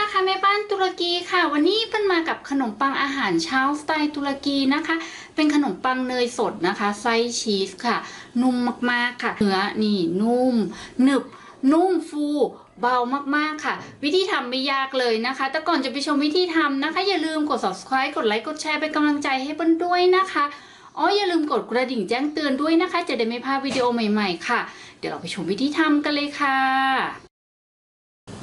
นะคะแม่บ้านตุรกีค่ะ วันนี้เพิ่นมากับขนมปังอาหารเช้าสไตล์ตุรกีนะคะ เป็นขนมปังเนยสดนะคะไส้ชีสค่ะ นุ่มมากๆค่ะเนื้อนี่นุ่มหนึบนุ่มฟูเบามากๆค่ะ วิธีทำไม่ยากเลยนะคะ แต่ก่อนจะไปชมวิธีทำนะคะ อย่าลืมกด subscribe กดไลค์กดแชร์เป็นกำลังใจให้เปิ้ลด้วยนะคะอ๋ออย่าลืมกดกระดิ่งแจ้งเตือนด้วยนะคะ จะได้ไม่พลาดวิดีโอใหม่ ๆ ค่ะ เดี๋ยวเราไปชมวิธีทำกันเลยค่ะ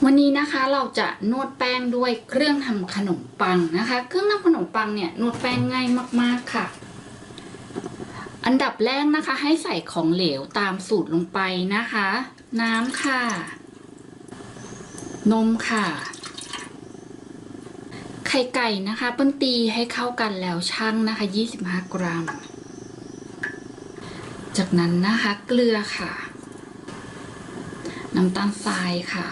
วันนี้นะคะเราจะนวดแป้งด้วยเครื่องทำขนมปังนะคะ เครื่องทำขนมปังเนี่ยนวดแป้งง่ายมากๆค่ะ อันดับแรกนะคะให้ใส่ของเหลวตามสูตรลงไปนะคะ น้ำค่ะ นมค่ะ ไข่ไก่นะคะเปิ้ลตีให้เข้ากันแล้วชั่งนะคะ 25 กรัม จากนั้นนะคะเกลือค่ะ น้ำตาลทรายค่ะ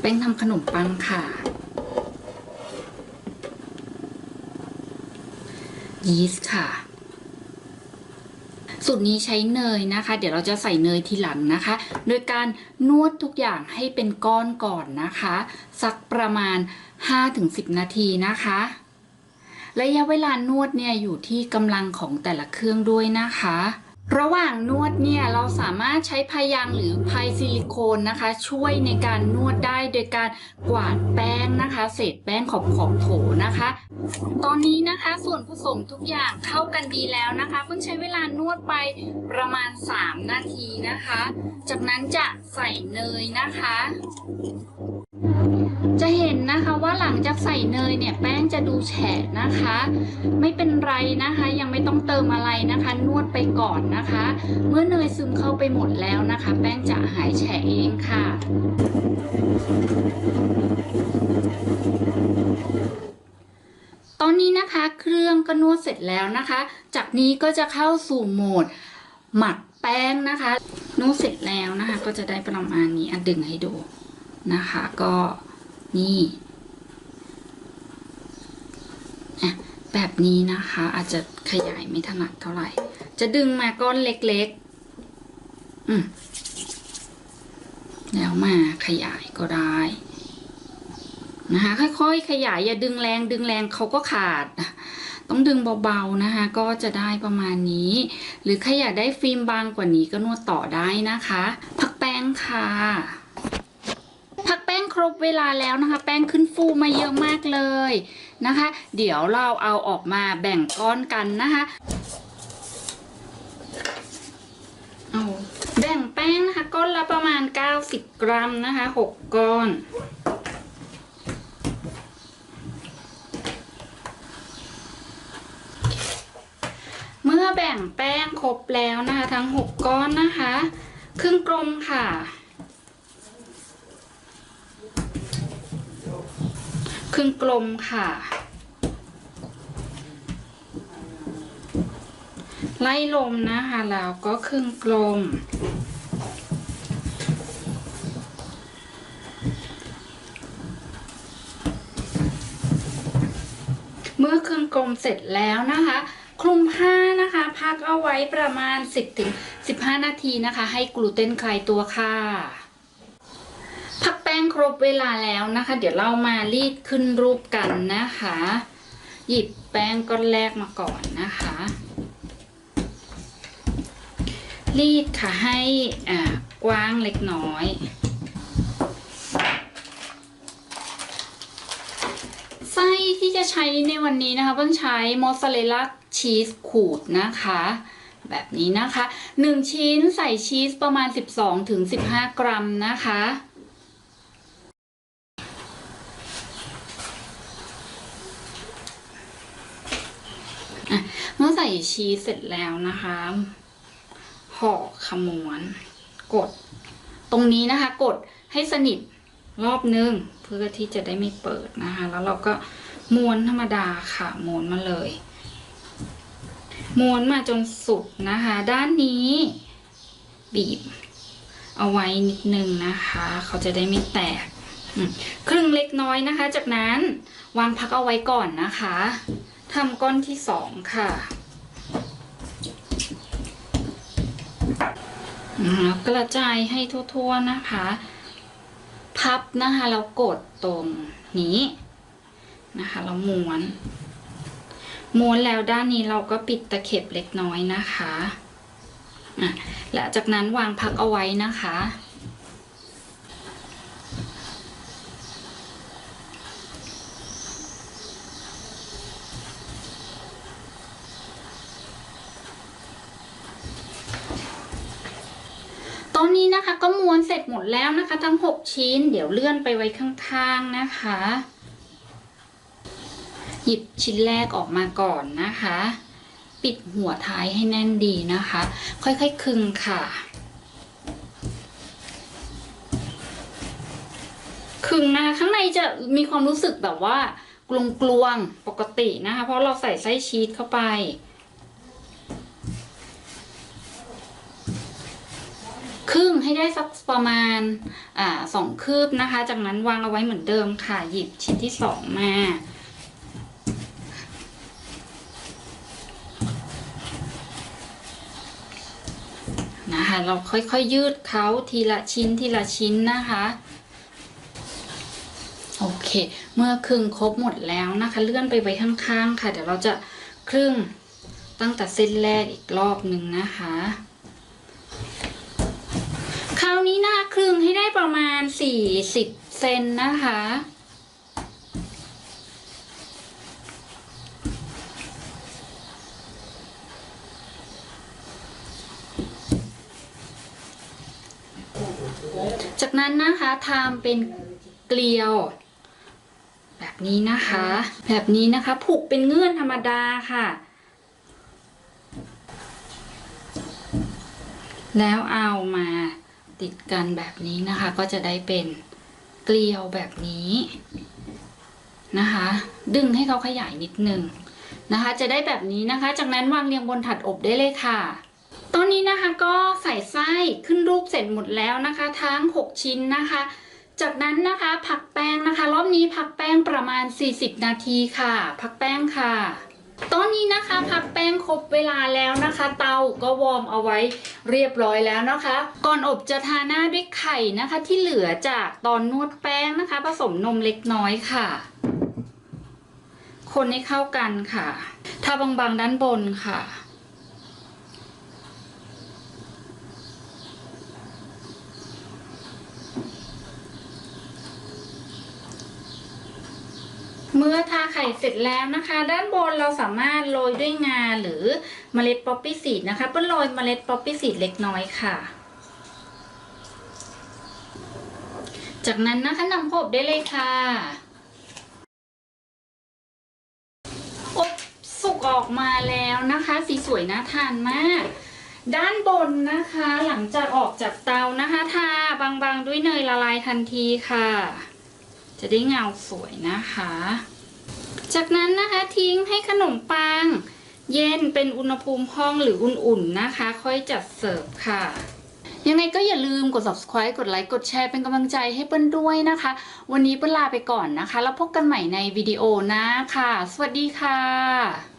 แป้งทำขนมปังค่ะ ยีสต์ค่ะ สูตรนี้ใช้เนยนะคะ เดี๋ยวเราจะใส่เนยทีหลังนะคะ โดยการนวดทุกอย่างให้เป็นก้อนก่อนนะคะ สักประมาณ 5-10 นาทีนะคะระยะเวลานวดเนี่ยอยู่ที่กำลังของแต่ละเครื่องด้วยนะคะ ระหว่างนวดเนี่ยเราสามารถใช้พายางหรือพายซิลิโคนนะคะ ช่วยในการนวดได้โดยการกวาดแป้งนะคะ เศษแป้งขอบขอบโถนะคะ ตอนนี้นะคะส่วนผสมทุกอย่างเข้ากันดีแล้วนะคะ เพิ่งใช้เวลานวดไปประมาณ 3 นาทีนะคะ จากนั้นจะใส่เนยนะคะ จะเห็นนะคะว่าหลังจากใส่เนยเนี่ยแป้งจะดูแฉะนะคะ ไม่เป็นไรนะคะยังไม่ต้องเติมอะไรนะคะ นวดไปก่อนนะคะ เมื่อเนยซึมเข้าไปหมดแล้วนะคะ แป้งจะหายแฉะเองค่ะตอนนี้นะคะเครื่องก็นวดเสร็จแล้วนะคะ จากนี้ก็จะเข้าสู่โหมดหมักแป้งนะคะนวดเสร็จแล้วนะคะ ก็จะได้ประมาณนี้อะดึงให้ดูนะคะ ก็ นี่แบบนี้นะคะ อาจจะขยายไม่ถนัดเท่าไหร่ จะดึงมาก้อนเล็กๆ อืมแล้วมาขยายก็ได้นะคะค่อยๆ ขยายอย่าดึงแรงดึงแรงเขาก็ขาด ต้องดึงเบาๆนะคะ ก็จะได้ประมาณนี้ หรือใครอยากได้ฟิล์มบางกว่านี้ก็นวดต่อได้นะคะ พักแป้งค่ะ รบเวลาแล้วนะคะ แป้งขึ้นฟูมาเยอะมากเลยนะคะ เดี๋ยวเราเอาออกมาแบ่งก้อนกันนะคะเอาแบ่งแป้งนะคะก้อนละประมาณ 90 กรัมนะคะ 6 ก้อนเมื่อแบ่งแป้งครบแล้วนะคะ ทั้ง 6 ก้อนนะคะ ครึ่งกลมค่ะ รึ่งกลมค่ะ ไล่ลมนะคะแล้วก็ครึ่งกลม เมื่อเครื่องกลมเสร็จแล้วนะคะคลุมผ้านะคะพักเอาไว้ประมาณ 10-15 นาทีนะคะ ให้กลูเตนคลายตัวค่ะ งครบเวลาแล้วนะคะ เดี๋ยวเรามารีดขึ้นรูปกันนะคะ หยิบแป้งก้อนแรกมาก่อนนะคะ รีดค่ะให้กว้างเล็กน้อย ไส้ที่จะใช้ในวันนี้นะคะเพิ่งใช้มอสซาเรลล่าชีสขูดนะคะแบบนี้นะคะ 1 ชิ้นใส่ชีสประมาณ 12-15 กรัมนะคะ อะเมื่อใส่ ชีสเสร็จแล้วนะคะห่อขมวนกด ตรงนี้นะคะ กดให้สนิทรอบนึงเพื่อที่จะได้ไม่เปิดนะคะ แล้วเราก็ม้วนธรรมดาค่ะม้วนมาเลยม้วนมาจนสุดนะคะ ด้านนี้บีบ เอาไว้นิดนึงนะคะ เขาจะได้ไม่แตกครึ่งเล็กน้อยนะคะ จากนั้นวางพักเอาไว้ก่อนนะคะทำก้อนที่สองค่ะ นะคะกระจายให้ทั่วๆนะคะ พับนะคะแล้วกดตรงนี้นะคะแล้วม้วน ม้วนแล้วด้านนี้เราก็ปิดตะเข็บเล็กน้อยนะคะอะและจากนั้นวางพักเอาไว้นะคะ ตอนนี้นะคะก็ม้วนเสร็จหมดแล้วนะคะ ทั้ง 6 ชิ้น เดี๋ยวเลื่อนไปไว้ข้างๆนะคะ หยิบชิ้นแรกออกมาก่อนนะคะ ปิดหัวท้ายให้แน่นดีนะคะ ค่อยๆคึงค่ะคึงนะคะข้างในจะมีความรู้สึกแบบว่ากลวงๆปกตินะคะ เพราะเราใส่ไส้ชีสเข้าไป ครึ่งให้ได้สักประมาณอ่าสองคืบนะคะ จากนั้นวางเอาไว้เหมือนเดิมค่ะ หยิบชิ้นที่สองมานะคะเราค่อยๆยยืดเขาทีละชิ้นทีละชิ้นนะคะ โอเค เมื่อครึ่งครบหมดแล้วนะคะ เลื่อนไปไว้ข้างๆค่ะ เดี๋ยวเราจะครึ่งตั้งแต่เส้นแรกอีกรอบหนึ่งนะคะ คราวนี้หนะคะครึ่งให้ได้ประมาณ 40 เซนนะคะ จากนั้นนะคะทำเป็นเกลียว แบบนี้นะคะ แบบนี้นะคะผูกเป็นเงื่อนธรรมดาค่ะ แล้วเอามา ติดกันแบบนี้นะคะ ก็จะได้เป็นเกลียวแบบนี้นะคะ ดึงให้เขาขยายนิดนึงนะคะ จะได้แบบนี้นะคะ จากนั้นวางเรียงบนถัดอบได้เลยค่ะตอนนี้นะคะก็ใส่ไส้ขึ้นรูปเสร็จหมดแล้วนะคะ ทั้ง 6 ชิ้นนะคะ จากนั้นนะคะผักแป้งนะคะ รอบนี้ผักแป้งประมาณ 40 นาทีค่ะ ผักแป้งค่ะ ตอนนี้นะคะพักแป้งครบเวลาแล้วนะคะ เตาก็วอร์มเอาไว้เรียบร้อยแล้วนะคะ ก่อนอบจะทาหน้าด้วยไข่นะคะ ที่เหลือจากตอนนวดแป้งนะคะ ผสมนมเล็กน้อยค่ะ คนให้เข้ากันค่ะทาบางๆด้านบนค่ะ มื่อทาไข่เสร็จแล้วนะคะ ด้านบนเราสามารถโรยด้วยงาหรือเมล็ดป๊อปปี้ซีดนะคะเปิ้ลโรยเมล็ดป๊อปปี้ซีดเล็กน้อยค่ะ จากนั้นนะคะนำพบได้เลยค่ะอบสุกออกมาแล้วนะคะ สีสวยน่าทานมากด้านบนนะคะ หลังจากออกจากเตานะคะทาบางๆด้วยเนยละลายทันทีค่ะ จะได้เงาสวยนะคะ จากนั้นนะคะทิ้งให้ขนมปัง เย็นเป็นอุณหภูมิห้องหรืออุ่นๆนะคะ ค่อยจัดเสิร์ฟค่ะยังไงก็อย่าลืมกด subscribe กดไลค์ กดแชร์เป็นกำลังใจให้เปิ้ลด้วยนะคะ วันนี้เปิ้ลลาไปก่อนนะคะ แล้วพบกันใหม่ในวิดีโอหน้าค่ะ สวัสดีค่ะ